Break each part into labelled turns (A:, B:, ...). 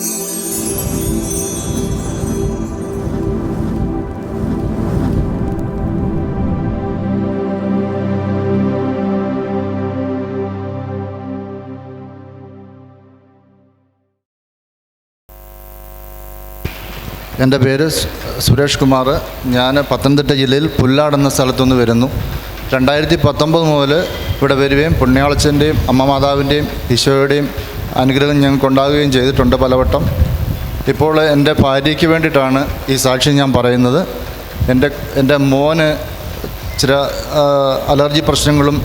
A: എന്റെ പേര് സുരേഷ് കുമാർ. ഞാൻ പത്തനംതിട്ട ജില്ലയിൽ പുല്ലാട് എന്ന സ്ഥലത്തുനിന്ന് വരുന്നു. രണ്ടായിരത്തി പത്തൊമ്പത് മുതൽ ഇവിടെ വരികയും പുണ്യാളച്ചന്റെയും അമ്മ മാതാവിന്റെയും ഈശോയുടെയും അനുഗ്രഹം ഞങ്ങൾക്ക് ഉണ്ടാകുകയും ചെയ്തിട്ടുണ്ട് പലവട്ടം. ഇപ്പോൾ എന്റെ ഭാര്യയ്ക്ക് വേണ്ടിയിട്ടാണ് ഈ സാക്ഷി ഞാൻ പറയുന്നത്. എന്റെ എന്റെ മോന് ചില അലർജി പ്രശ്നങ്ങളും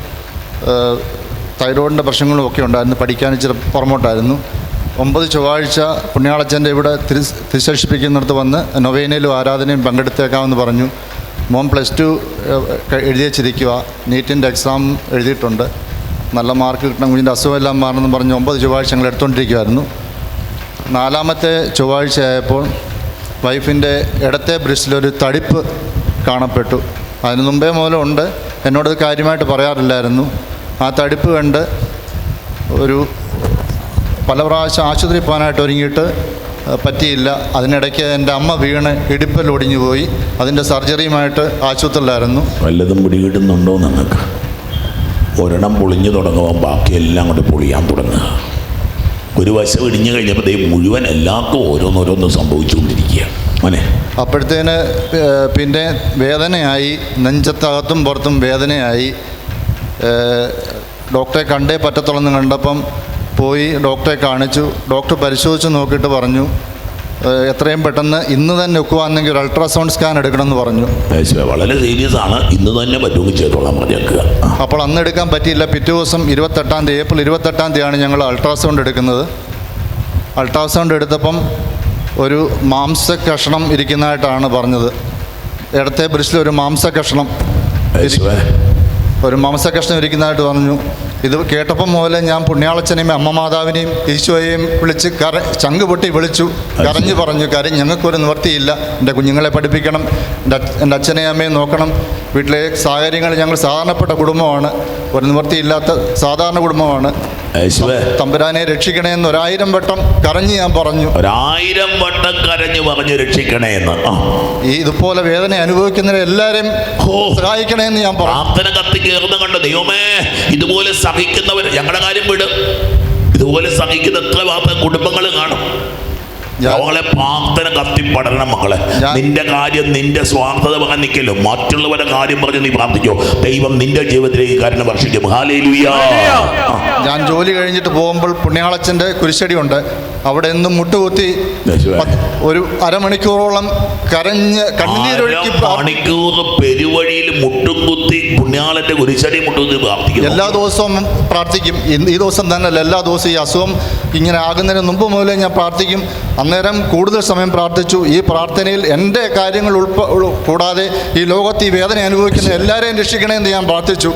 A: തൈറോയിഡിന്റെ പ്രശ്നങ്ങളും ഒക്കെ ഉണ്ടായിരുന്നു. പഠിക്കാൻ ഇച്ചിരി പുറമോട്ടായിരുന്നു. ഒമ്പത് ചൊവ്വാഴ്ച പുണ്യാളച്ചന്റെ ഇവിടെ തിരി തിരിശേഷിപ്പിക്കുന്നിടത്ത് വന്ന് നൊവേനയിലും ആരാധനയും പങ്കെടുത്തേക്കാമെന്ന് പറഞ്ഞു. മോൻ പ്ലസ് ടു എഴുതിയച്ചിരിക്കുക നീറ്റിന്റെ എക്സാം എഴുതിയിട്ടുണ്ട്. നല്ല മാർക്ക് കിട്ടണം കുഞ്ഞിന്റെ അസുഖമെല്ലാം മാറണമെന്ന് പറഞ്ഞ് ഒമ്പത് ചൊവ്വാഴ്ച ഞങ്ങൾ എടുത്തുകൊണ്ടിരിക്കുമായിരുന്നു നാലാമത്തെ ചൊവ്വാഴ്ച ആയപ്പോൾ വൈഫിന്റെ ഇടത്തെ ബ്രിസ്റ്റിലൊരു തടിപ്പ് കാണപ്പെട്ടു. അതിന് മുമ്പേ മുതലും ഉണ്ട്. എന്നോടത് കാര്യമായിട്ട് പറയാറില്ലായിരുന്നു. ആ തടിപ്പ് കണ്ട് ഒരു പല പ്രാവശ്യം ആശുപത്രി പോകാനായിട്ട് ഒരുങ്ങിയിട്ട് പറ്റിയില്ല. അതിനിടയ്ക്ക് എന്റെ അമ്മ വീണ് ഇടിപ്പൽ ഒടിഞ്ഞു പോയി അതിന്റെ സർജറിയുമായിട്ട് ആശുപത്രിയിലായിരുന്നു.
B: വല്ലതും പിടികിട്ടുന്നുണ്ടോ നിങ്ങൾക്ക് ഒരെണ്ണം പൊളിഞ്ഞു തുടങ്ങുമ്പോൾ ബാക്കിയെല്ലാം കൊണ്ട് പൊളിയാൻ തുടങ്ങുക. ഒരു വശം ഇടിഞ്ഞു കഴിഞ്ഞപ്പോൾ ദേ മുഴുവൻ എല്ലാവർക്കും ഓരോന്നോരോന്ന് സംഭവിച്ചുകൊണ്ടിരിക്കുക. മോനെ.
A: അപ്പോഴത്തേന് പിന്നെ വേദനയായി നെഞ്ചത്തകത്തും പുറത്തും വേദനയായി. ഡോക്ടറെ കണ്ടേ പറ്റത്തുള്ളെന്ന് കണ്ടപ്പം പോയി ഡോക്ടറെ കാണിച്ചു. ഡോക്ടർ പരിശോധിച്ച് നോക്കിയിട്ട് പറഞ്ഞു. എത്രയും പെട്ടെന്ന് ഇന്ന് തന്നെ ഒക്കുവാണെങ്കിൽ ഒരു അൾട്രാസൗണ്ട് സ്കാൻ എടുക്കണം എന്ന്
B: പറഞ്ഞു വളരെ സീരിയസ് ആണ് ഇന്ന് തന്നെ പറ്റുമെങ്കിൽ ചെയ്തോളാം പറഞ്ഞേക്കുക ആ.
A: അപ്പോൾ അന്ന് എടുക്കാൻ പറ്റിയില്ല. പിറ്റേ ദിവസം ഇരുപത്തെട്ടാം തീയതി ഏപ്രിൽ ഇരുപത്തെട്ടാം തീയതിയാണ് ഞങ്ങൾ അൾട്രാസൗണ്ട് എടുക്കുന്നത്. അൾട്രാസൗണ്ട് എടുത്തപ്പം ഒരു മാംസ കഷണം ഇരിക്കുന്നതായിട്ടാണ് പറഞ്ഞത്. ഇടത്തെ ബ്രിസ്റ്റിൽ ഒരു മാംസ കഷണം ഒരു മാംസ കഷ്ണം ഇരിക്കുന്നതായിട്ട് പറഞ്ഞു. ഇത് കേട്ടപ്പം മുതലേ ഞാൻ പുണ്യാളച്ചനെയും അമ്മ മാതാവിനെയും ഈശോയെയും വിളിച്ച് കര ചങ്ക് പൊട്ടി വിളിച്ചു കരഞ്ഞു പറഞ്ഞു കാര്യം ഞങ്ങൾക്കൊരു നിവർത്തിയില്ല എന്റെ കുഞ്ഞുങ്ങളെ പഠിപ്പിക്കണം. എന്റെ എന്റെ അച്ഛനെയും അമ്മയും നോക്കണം. വീട്ടിലെ സാഹചര്യങ്ങൾ ഞങ്ങൾ സാധാരണപ്പെട്ട കുടുംബമാണ്. ഒരു നിവർത്തിയില്ലാത്ത സാധാരണ കുടുംബമാണ്. തമ്പുരാനെ രക്ഷിക്കണേ എന്ന് ഒരായിരം വട്ടം കരഞ്ഞ് ഞാൻ പറഞ്ഞു.
B: ഒരായിരം വട്ടം കരഞ്ഞു പറഞ്ഞു രക്ഷിക്കണേ എന്ന്
A: ഈ ഇതുപോലെ വേദന അനുഭവിക്കുന്നവരെ എല്ലാവരെയും സഹായിക്കണേ എന്ന് ഞാൻ പറഞ്ഞു.
B: പ്രാർത്ഥന കത്തി കണ്ട കണ്ട് ദൈവമേ ഇതുപോലെ സഹിക്കുന്നവർ ഞങ്ങളുടെ കാര്യം വിടും. ഇതുപോലെ സഹിക്കുന്ന എത്ര കുടുംബങ്ങൾ കാണും. അവളെ പ്രാർത്ഥന കത്തിപ്പടരണം മക്കളെ. നിന്റെ കാര്യം നിന്റെ സ്വാർത്ഥത പറയാൻ നിൽക്കല്ലോ മറ്റുള്ളവരുടെ കാര്യം പറഞ്ഞ് നീ പ്രാർത്ഥിക്കോ. ദൈവം നിന്റെ ജീവിതത്തിലേക്ക് കാരണം വർഷിക്കും.
A: ഞാൻ ജോലി കഴിഞ്ഞിട്ട് പോകുമ്പോൾ പുണ്യാളച്ചന്റെ കുരിശടിയുണ്ട് അവിടെ നിന്നും മുട്ടുകുത്തി ഒരു അരമണിക്കൂറോളം കരഞ്ഞ് കണ്ണീരൊഴുക്കി
B: മണിക്കൂർ പെരുവഴിയിൽ മുട്ടും കുത്തി പുണ്യാളന്റെ കുരിശടി മുട്ടുകുത്തി പ്രാർത്ഥിക്കും
A: എല്ലാ ദിവസവും പ്രാർത്ഥിക്കും. ഈ ദിവസം തന്നെ അല്ല എല്ലാ ദിവസവും ഈ അസുഖം ഇങ്ങനെ ആകുന്നതിന് മുമ്പ് മുതലേ ഞാൻ പ്രാർത്ഥിക്കും. അന്നേരം കൂടുതൽ സമയം പ്രാർത്ഥിച്ചു. ഈ പ്രാർത്ഥനയിൽ എന്റെ കാര്യങ്ങൾ ഉൾപ്പ കൂടാതെ ഈ ലോകത്ത് ഈ വേദന അനുഭവിക്കുന്ന എല്ലാവരെയും രക്ഷിക്കണേ എന്ന് ഞാൻ പ്രാർത്ഥിച്ചു.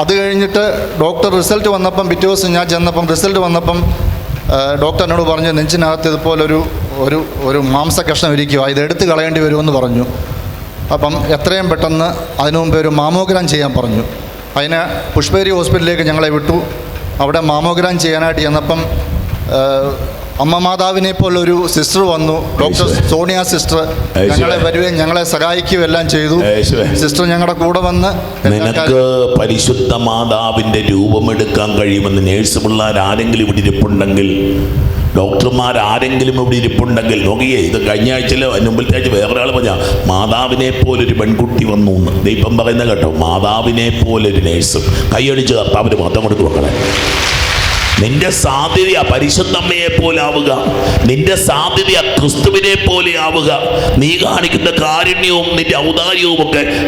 A: അത് കഴിഞ്ഞിട്ട് ഡോക്ടർ റിസൾട്ട് വന്നപ്പം പിറ്റേ ദിവസം ഞാൻ ചെന്നപ്പം റിസൾട്ട് വന്നപ്പം ഡോക്ടർ എന്നോട് പറഞ്ഞു നെഞ്ചിനകത്ത് ഇതുപോലൊരു ഒരു ഒരു മാംസ കഷ്ണം ഇരിക്കുക ഇത് എടുത്തു കളയേണ്ടി വരുമെന്ന് പറഞ്ഞു. അപ്പം എത്രയും പെട്ടെന്ന് അതിനു മുമ്പേ ഒരു മാമോഗ്രാം ചെയ്യാൻ പറഞ്ഞു. അതിന് പുഷ്പേരി ഹോസ്പിറ്റലിലേക്ക് ഞങ്ങളെ വിട്ടു. അവിടെ മാമോഗ്രാം ചെയ്യാനായിട്ട് ചെന്നപ്പം അമ്മ മാതാവിനെ പോലൊരു സിസ്റ്റർ വന്നു. ഡോക്ടർ സോണിയ സിസ്റ്റർ ഞങ്ങളെ വരികയും ഞങ്ങളെ സഹായിക്കുകയും എല്ലാം ചെയ്തു. സിസ്റ്റർ ഞങ്ങളുടെ കൂടെ വന്ന്
B: നിനക്ക് പരിശുദ്ധ മാതാവിന്റെ രൂപമെടുക്കാൻ കഴിയുമെന്ന് നേഴ്സ് പിള്ളേർ ആരെങ്കിലും ഇവിടെ ഇരിപ്പുണ്ടെങ്കിൽ ഡോക്ടർമാർ ആരെങ്കിലും ഇവിടെ ഇരിപ്പുണ്ടെങ്കിൽ നോക്കിയേ ഇത് കഴിഞ്ഞ ആഴ്ചയിലോ അതിന് മുമ്പിലത്തെ ആഴ്ച ഒരാൾ പറഞ്ഞ മാതാവിനെ പോലൊരു പെൺകുട്ടി വന്നു എന്ന്. ദൈവം പറയുന്ന കേട്ടോ മാതാവിനെ പോലൊരു നേഴ്സ് കൈയടിച്ച് കർത്താവിന് മാത്രം കൊടുത്തു മക്കളെ നിന്റെ സാധ്യത പരിശുദ്ധമ്മയെ പോലെ ആവുക നിന്റെ സാധ്യത ക്രിസ്തുവിനെ പോലെ ആവുക നീ കാണിക്കുന്ന കാരുണ്യവും നിന്റെ ഔദാര്യവും ഒക്കെ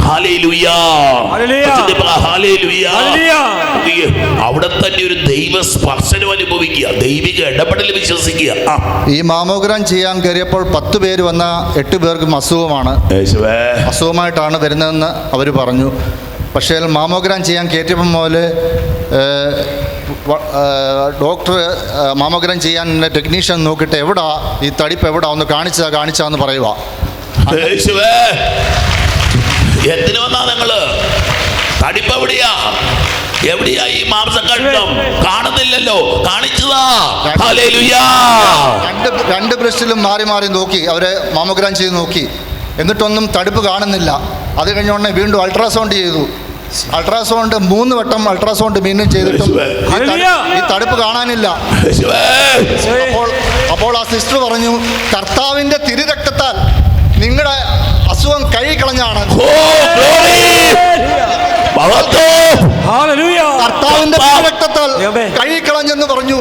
B: അവിടെ തന്നെ ഒരു ദൈവ സ്പർശനം അനുഭവിക്കുക. ദൈവിക ഇടപെടൽ വിശ്വസിക്കുക. ആ.
A: ഈ മാമോഗ്രാം ചെയ്യാൻ കയറിയപ്പോൾ പത്ത് പേര് വന്ന എട്ട് പേർക്കും അസുഖമാണ്.
B: യേശുവേ.
A: അസുഖമായിട്ടാണ് വരുന്നതെന്ന് അവർ പറഞ്ഞു. പക്ഷേ മാമോഗ്രാം ചെയ്യാൻ കയറ്റിയപ്പം മുതൽ ഡോക്ടർ മാമോഗ്രാം ചെയ്യാൻ ടെക്നീഷ്യൻ നോക്കിയിട്ട് എവിടാ? ഈ തടിപ്പ് എവിടാ? ഒന്ന് കാണിച്ചാ കാണിച്ചാന്ന് പറയുക
B: എന്തിനു വന്നാ നിങ്ങൾ? തടിപ്പ് എവിടെയാ? എവിടെയാ ഈ മാംസകഷ്ണം കാണുന്നില്ലല്ലോ. കാണിച്ചതാ.
A: രണ്ട് രണ്ട് ബ്രസ്റ്റിലും മാറി മാറി നോക്കി. അവരെ മാമോഗ്രാം ചെയ്ത് നോക്കി. എന്നിട്ടൊന്നും തടുപ്പ് കാണുന്നില്ല. അത് കഴിഞ്ഞ ഉടനെ വീണ്ടും അൾട്രാസൗണ്ട് ചെയ്തു. അൾട്രാസൗണ്ട് മൂന്ന് വട്ടം അൾട്രാസൗണ്ട് വീണ്ടും ചെയ്തിട്ടും ഈ തടുപ്പ് കാണാനില്ല. അപ്പോൾ അപ്പോൾ ആ സിസ്റ്റർ പറഞ്ഞു കർത്താവിന്റെ തിരുരക്തത്താൽ നിങ്ങളുടെ അസുഖം
B: മഹത്വം
C: Hallelujah.
A: കർത്താവിന്റെ തിരുരക്തത്താൽ കഴുകിക്കളഞ്ഞെന്ന് പറഞ്ഞു.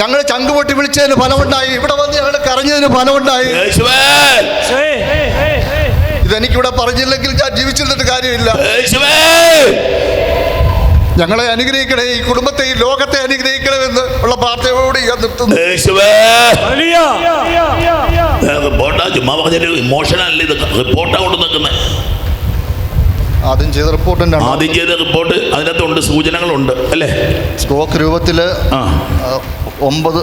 A: ഞങ്ങൾ ചങ്കുപൊട്ടി വിളിച്ചതിന് ഫലമുണ്ടായി. ഇവിടെ വന്ന് ഞങ്ങൾ കരഞ്ഞതിന് ഫലമുണ്ടായി. ഇതെനിക്കിവിടെ പറഞ്ഞില്ലെങ്കിൽ ഞാൻ ജീവിച്ചിരുന്നിട്ട് കാര്യമില്ല.
B: യേശുവേ!
A: ഞങ്ങളെ അനുഗ്രഹിക്കണേ ഈ കുടുംബത്തെ ഈ ലോകത്തെ അനുഗ്രഹിക്കണമെന്ന് ഉള്ള പ്രാർത്ഥനയോട് ഞാൻ നിർത്തുന്നു.
B: റിപ്പോർട്ടാ ചുമ്മാ പറഞ്ഞൊരു ഇമോഷനല്ല ഇത്? റിപ്പോർട്ടാ കൊണ്ട് നിൽക്കുന്നത്
A: ആദ്യം ചെയ്ത റിപ്പോർട്ടിന്റെ
B: ആദ്യം ചെയ്ത റിപ്പോർട്ട് അതിനകത്തുണ്ട് സൂചനകളുണ്ട് അല്ലേ?
A: സ്ട്രോക്ക് രൂപത്തിൽ ഒമ്പത്.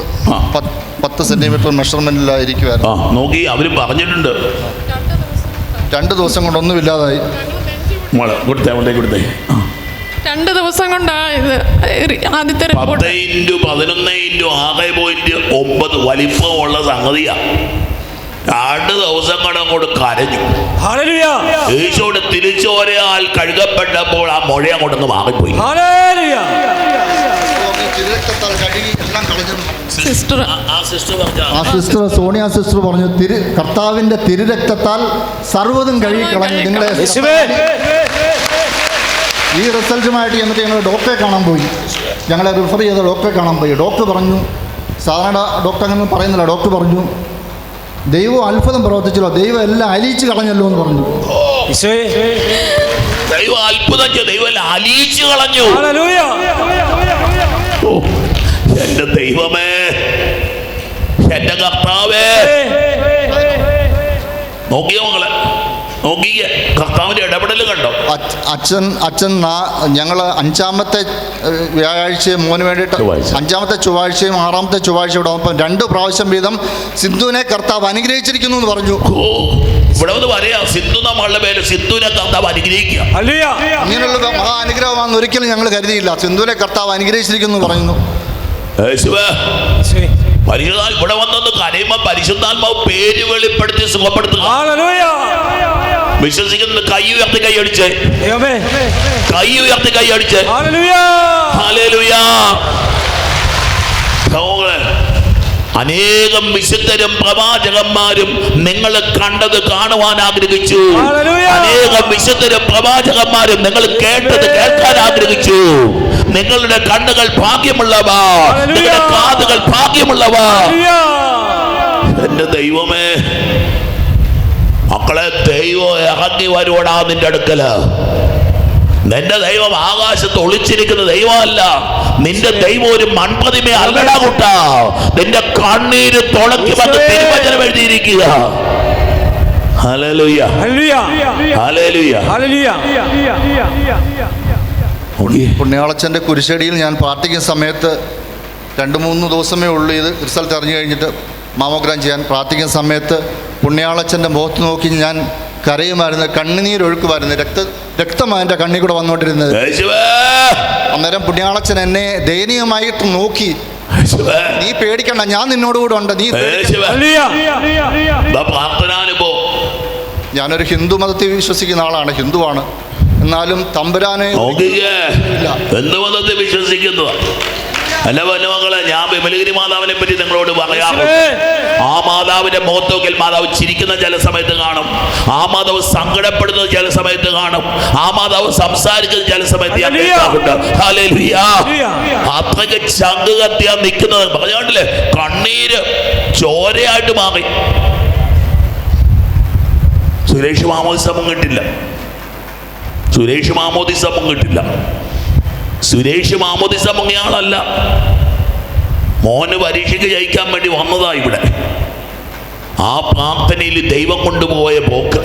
A: പത്ത്
B: സെന്റിമീറ്റർ
A: സെന്റിമീറ്റർ
B: നോക്കി അവർ പറഞ്ഞിട്ടുണ്ട്.
A: രണ്ട് ദിവസം കൊണ്ടൊന്നുമില്ലാതായി
B: മോളെ കൊടുത്തേ.
D: രണ്ട് ദിവസം കൊണ്ടാ ഇത് ആദ്യത്തെ റിപ്പോർട്ട്
B: ഇന്റു പതിനൊന്ന് ഇന്റു ആറ് പോയിന്റ് ഒമ്പത് വലിപ്പമുള്ള സംഗതിയാ. രണ്ട് ദിവസം കൊണ്ട് അങ്ങോട്ട് കരഞ്ഞു. തിരിച്ചോരയാൽ കഴുകപ്പെട്ടപ്പോൾ ആ മുഴ അങ്ങോട്ടൊന്ന് മാറിപ്പോയി. ആ സിസ്റ്റർ
A: സോണിയ സിസ്റ്റർ പറഞ്ഞു തിരു കർത്താവിന്റെ തിരുരക്തത്താൽ സർവതും കഴുകി കളഞ്ഞു. നിങ്ങളെ
C: യേശുവേ.
A: ഈ റിസൾട്ടുമായിട്ട് എന്നിട്ട് ഞങ്ങൾ ഡോക്ടറെ കാണാൻ പോയി. ഞങ്ങളെ റിഫർ ചെയ്ത ഡോക്ടറെ കാണാൻ പോയി. ഡോക്ടർ പറഞ്ഞു സാധാരണ ഡോക്ടർ അങ്ങനെ പറയുന്നില്ല ഡോക്ടർ പറഞ്ഞു ദൈവം അത്ഭുതം പ്രവർത്തിച്ചല്ലോ ദൈവം എല്ലാം അലിയിച്ച് കളഞ്ഞല്ലോ എന്ന് പറഞ്ഞു.
C: യേശുവേ.
B: ദൈവം അത്ഭുതം ദൈവം അലിയിച്ചു കളഞ്ഞു. ദൈവമേ. എന്റെ കർത്താവേ. നോക്കിയോ മകളെ നോക്കിയേ. കർത്താവിന്റെ ഇടപെടൽ കണ്ടോ?
A: അച്ഛൻ അച്ഛൻ ഞങ്ങൾ അഞ്ചാമത്തെ വ്യാഴാഴ്ചയും വ്യാഴാഴ്ച മോന് വേണ്ടിയിട്ട് അഞ്ചാമത്തെ ചൊവ്വാഴ്ചയും ആറാമത്തെ ചൊവ്വാഴ്ച ഇവിടെ വന്നപ്പോൾ രണ്ട് പ്രാവശ്യം വീതം സിന്ധുവിനെ കർത്താവ് അനുഗ്രഹിച്ചിരിക്കുന്നു എന്ന് പറഞ്ഞു.
B: ഇവിടെ വന്ന് പറയാ. സിന്ധു നമ്മളുടെ പേര് സിന്ധുവിനെ കർത്താവ് അനുഗ്രഹിക്കുക.
A: ഇങ്ങനെയുള്ള മഹാ അനുഗ്രഹമാണെന്ന് ഒരിക്കലും ഞങ്ങൾ കരുതിയില്ല. സിന്ധുവിനെ കർത്താവ് അനുഗ്രഹിച്ചിരിക്കുന്നു എന്ന് പറയുന്നു.
B: ഇവിടെ വന്നൊന്ന് കരയുമ്പോ പരിശുദ്ധാത്മാവ് പേര് വെളിപ്പെടുത്തി സുഖപ്പെടുത്തുക
C: Hallelujah.
B: വിശ്വസിക്കുന്ന കൈ ഉയർത്തി കൈ അടിച്ച്
C: ദൈവമേ.
B: കൈ ഉയർത്തി കൈ അടിച്ച് ഹല്ലേലൂയ. സഹോദരേ, അനേകം വിശുദ്ധരും പ്രവാചകന്മാരും നിങ്ങൾ കണ്ടത് കാണുവാൻ ആഗ്രഹിച്ചു. അനേകം വിശുദ്ധരും പ്രവാചകന്മാരും നിങ്ങൾ കേട്ടത് കേൾക്കാൻ ആഗ്രഹിച്ചു നിങ്ങളുടെ കണ്ണുകൾ ഭാഗ്യമുള്ളവ. നിങ്ങളുടെ കാതുകൾ ഭാഗ്യമുള്ളവ. എന്റെ ദൈവമേ മക്കളെ ദൈവം ഇറങ്ങി വരുവടാ നിന്റെ അടുക്കൽ. നിന്റെ ദൈവം ആകാശത്ത് ഒളിച്ചിരിക്കുന്ന ദൈവമല്ല. നിന്റെ ദൈവം ഒരു മൺപതിമേ അല്ലടാ കൂട്ട. നിന്റെ കണ്ണീര് തുളയ്ക്കുമെന്ന് തിരുവചനം എഴുതിയിരിക്കുക. ഹല്ലേലൂയ.
C: Hallelujah.
B: ഹല്ലേലൂയ.
C: Hallelujah.
A: പുണ്യാളച്ചന്റെ കുരിശടിയിൽ ഞാൻ പ്രാർത്ഥിക്കുന്ന സമയത്ത് രണ്ട് മൂന്ന് ദിവസമേ ഉള്ളൂ ഇത് റിസൾട്ട് അറിഞ്ഞു കഴിഞ്ഞിട്ട് മാമോഗ്രാം ചെയ്യാൻ. പ്രാർത്ഥിക്കുന്ന സമയത്ത് പുണ്യാളച്ചന്റെ മുഖത്ത് നോക്കി ഞാൻ കരയുമായിരുന്നു. കണ്ണുനീരൊഴുക്കുമായിരുന്നു. രക്ത രക്തമാണ് എന്റെ കണ്ണിൽ കൂടെ വന്നുകൊണ്ടിരുന്നത് അന്നേരം പുണ്യാളച്ചൻ എന്നെ ദയനീയമായിട്ട് നോക്കി. നീ പേടിക്കണ്ട ഞാൻ നിന്നോട് കൂടെ ഉണ്ട്. നീ പേടിക്കണ്ട."
B: യേശുവേ
C: Hallelujah.
B: ഇതാ പ്രാർത്ഥനാനുഭവം.
A: ഞാനൊരു ഹിന്ദു മതത്തിൽ വിശ്വസിക്കുന്ന ആളാണ്. ഹിന്ദുവാണ്. എന്നാലും തമ്പുരാനെ
B: നോക്കിക്കേ.
A: ഇല്ല.
B: വിശ്വസിക്കുന്നു. അല്ല മക്കളെ ഞാൻ വിമലഗിരി മാതാവിനെ പറ്റി നിങ്ങളോട് പറയാം. ആ മാതാവിന്റെ മുഖത്തോക്കിൽ മാതാവ് ചിരിക്കുന്ന ചില സമയത്ത് കാണും. ആ മാതാവ് സങ്കടപ്പെടുന്നത് ചില സമയത്ത് കാണും. ആ മാതാവ് സംസാരിക്കുന്നത് ചില സമയത്ത്. അത്രയ്ക്ക് ചങ്ക് കത്തിയാ നിൽക്കുന്നത് പറഞ്ഞാണ്ടില്ലേ കണ്ണീര് ചോരയായിട്ട് മാറി. സുരേഷ് മാമോദിസം കിട്ടില്ല. സുരേഷ് മാമോദിസ കിട്ടില്ല. സുരേഷ് മാമോദിസ മുങ്ങിയാളല്ല മോന് പരീക്ഷയ്ക്ക് ജയിക്കാൻ വേണ്ടി വന്നതാ ഇവിടെ. ആ പ്രാർത്ഥനയിൽ ദൈവം കൊണ്ടുപോയ പോക്ക്.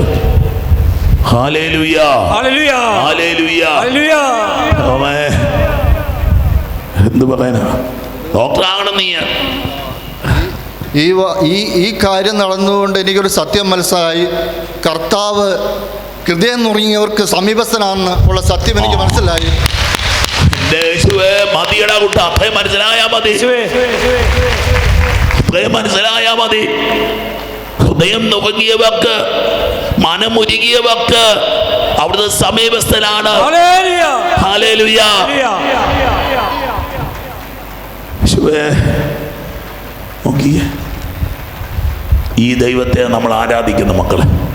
B: എന്ത് പറയാനാ? ഡോക്ടറാകണം നീ.
A: ഈ ഈ ഈ കാര്യം നടന്നുകൊണ്ട് എനിക്കൊരു സത്യം മനസ്സിലായി. കർത്താവ് ഹൃദയം നുറുങ്ങിയവർക്ക് സമീപസ്ഥനാണെന്ന് ഉള്ള സത്യം എനിക്ക് മനസ്സിലായി.
B: മതിയടാ കുട്ട. അത്രയും മനസ്സിലായാ മതി. മനസ്സിലായാ ഹൃദയം മനമുരുകിയവർക്ക് അവിടുത്തെ സമീപസ്ഥനാണ്. ഈ ദൈവത്തെ നമ്മൾ ആരാധിക്കുന്ന മക്കളെ.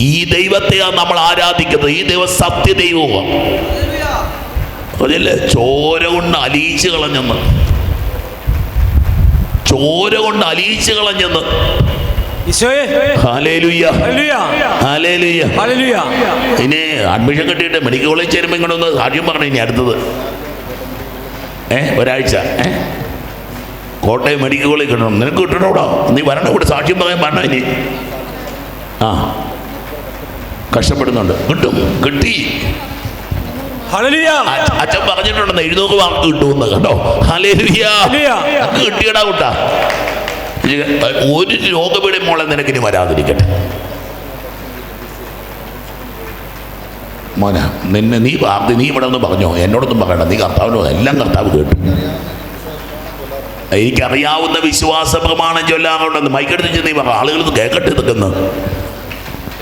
B: ഈ ദൈവത്തെയാണ് നമ്മൾ ആരാധിക്കുന്നത്. ഈ ദൈവം സത്യദൈവമാണ്. അതല്ലേ ചോര കൊണ്ട് അലിയിച്ച് കളഞ്ഞെന്ന്. ചോര കൊണ്ട് അലിയിച്ച് കളഞ്ഞെന്ന്. ഇനി അഡ്മിഷൻ കിട്ടിയിട്ട് മെഡിക്കൽ കോളേജ് ചേരുമ്പോൾ ഇങ്ങോട്ടൊന്ന് സാക്ഷ്യം പറഞ്ഞു ഇനി അടുത്തത്. ഏ ഒരാഴ്ച. ഏ? കോട്ടയം മെഡിക്കൽ കോളേജ് കിട്ടണം. നിനക്ക് കിട്ടണോടാ നീ വരണം ഇവിടെ സാക്ഷ്യം പറയാൻ പറഞ്ഞ ഇനി? ആ. കഷ്ടപ്പെടുന്നുണ്ട്. കിട്ടും. കിട്ടി. അച്ഛൻ പറഞ്ഞിട്ടുണ്ടെന്ന് എഴുന്നൂറ് മാർക്ക് കിട്ടുമെന്ന് കേട്ടോ. കിട്ടിയടാ കുട്ടാ. ഒരു രോഗപീഠ മോളെ നിനക്കിനി വരാതിരിക്കട്ടെ. മോന നിന്നെ നീ പ്രാർത്ഥി നീ ഇവിടെ ഒന്ന് പറഞ്ഞോ. എന്നോടൊന്നും പറയണ്ട. നീ കർത്താവിനോ എല്ലാം കർത്താവ് കേട്ടു. എനിക്കറിയാവുന്ന വിശ്വാസ പ്രമാണം ചൊല്ലാറുണ്ടെന്ന് മൈക്കെടുത്ത് നീ പറ. ആളുകൾ കേൾക്കട്ടെ നിൽക്കുന്നു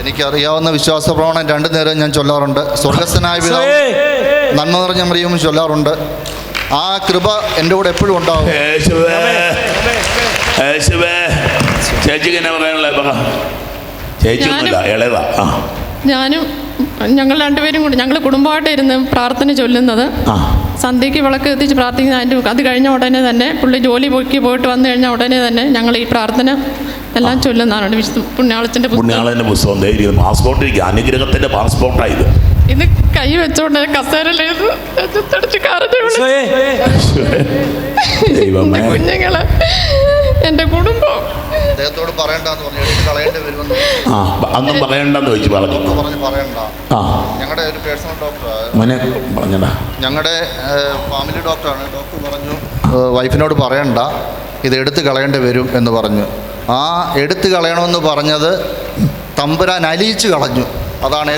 A: എനിക്കറിയാവുന്ന വിശ്വാസ പ്രവണം രണ്ടു നേരം ഞാൻ ചൊല്ലാറുണ്ട്. സ്വർഗസ്ഥനായ പിതാവ് നന്മ നിറഞ്ഞ മറിയും ചൊല്ലാറുണ്ട്. ആ കൃപ എന്റെ കൂടെ എപ്പോഴും ഉണ്ടാവും.
B: യേശുവേ യേശുവേ ചേച്ചിക്ക് എന്നെ പറയാനുള്ള? പറ. ചേച്ചിയൊന്നുമില്ല ഇളയതാ. ആ.
D: ഞാനും ഞങ്ങൾ രണ്ടുപേരും കൂടി ഞങ്ങൾ കുടുംബമായിട്ട് ഇരുന്ന് പ്രാർത്ഥന ചൊല്ലുന്നത്.
B: ആ.
D: സന്ധ്യയ്ക്ക് വിളക്ക് എത്തിച്ച് പ്രാർത്ഥിക്കുന്ന അതിന്റെ അത് കഴിഞ്ഞ ഉടനെ തന്നെ പുള്ളി ജോലി പോക്കി പോയിട്ട് വന്നു കഴിഞ്ഞ ഉടനെ തന്നെ ഞങ്ങൾ ഈ പ്രാർത്ഥന എല്ലാം ചൊല്ലുന്നതാണ് വിശുദ്ധ പുണ്യാളത്തിന്റെ
B: പുണ്യാളന്റെ പുസ്തകം ധൈര്യം പാസ്പോർട്ട് ഇരിക്കുക അനുഗ്രഹത്തിന്റെ പാസ്പോർട്ടാണ് ഇത്.
D: ഇത് കൈ വെച്ചോണ്ട് കസേരയിലേത് കുഞ്ഞുങ്ങൾ എന്റെ കുടുംബം.
A: അദ്ദേഹത്തോട് പറയണ്ടെന്ന് പറഞ്ഞു. എടുത്ത് കളയേണ്ടി വരുമെന്ന്
B: ആ അന്നും പറയണ്ടെന്ന് ചോദിച്ചു പറഞ്ഞു
A: ഡോക്ടർ പറയണ്ട.
B: ആ.
A: ഞങ്ങളുടെ ഒരു പേഴ്സണൽ ഡോക്ടർ
B: മോനെ പറഞ്ഞടാ.
A: ഞങ്ങളുടെ ഫാമിലി ഡോക്ടറാണ് ഡോക്ടർ പറഞ്ഞു വൈഫിനോട് പറയണ്ട. ഇത് എടുത്ത് കളയേണ്ടി വരും എന്ന് പറഞ്ഞു. ആ എടുത്തു കളയണമെന്ന് പറഞ്ഞത് തമ്പുരാൻ അലിയിച്ചു കളഞ്ഞു. അതാണ്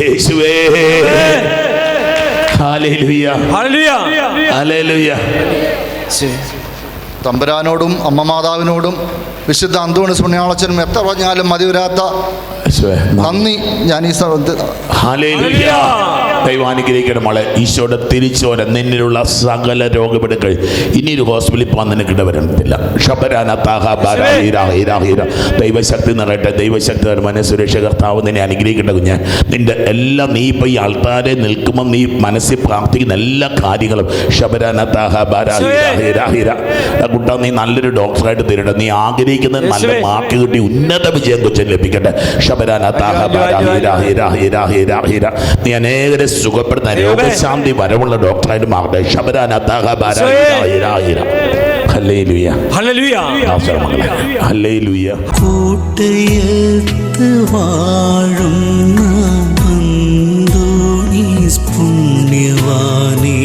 B: യേശുവേ
A: തമ്പുരാനോടും അമ്മ മാതാവിനോടും വിശുദ്ധ അന്തോണി പുണ്യാളച്ചനും എത്ര പറഞ്ഞാലും മതി വരാത്ത നന്ദി ഞാൻ ഈ സ്ഥലത്ത്
B: ദൈവം അനുഗ്രഹിക്കട്ടെ മോളെ. ഈശോയുടെ തിരിച്ചോര നിന്നിലുള്ള സകല രോഗപിടുക്കൾ ഇനി ഒരു ഹോസ്പിറ്റലിൽ പോകാൻ നിനക്ക് ഇടവരത്തില്ല ദൈവശക്തി നിറയട്ടെ. ദൈവശക്തി തരുമാനെ സുരക്ഷ കർത്താവ് നിന്നെ അനുഗ്രഹിക്കട്ടെ കുഞ്ഞ്. നിന്റെ എല്ലാ നീ ഇപ്പോൾ ഈ ആൾക്കാരെ നിൽക്കുമ്പോൾ നീ മനസ്സിൽ പ്രാർത്ഥിക്കുന്ന എല്ലാ കാര്യങ്ങളും. ഷബരാന താഹ കുട്ടാ നീ നല്ലൊരു ഡോക്ടറായിട്ട് തീരട്ടെ. നീ ആഗ്രഹിക്കുന്ന നല്ല. മാർക്ക് കിട്ടി ഉന്നത വിജയം കൊച്ചൻ ലഭിക്കട്ടെ. നീ അനേകരെ സുഖപ്പെടുന്ന രോഗശാന്തി വരവുള്ള ഡോക്ടറായിട്ട് മാറട്ടെ. ശബരാന
E: കൂട്ടയത്ത് വാഴുന്ന പുണ്യവാനെ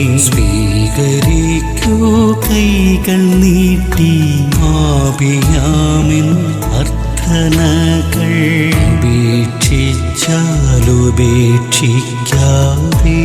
E: സ്വീകരിക്കൂ കൈകൾ നീട്ടി ആപിയാമിൻ അർത്ഥനകൾ ഉപേക്ഷിച്ചാലുപേക്ഷിക്കാതെ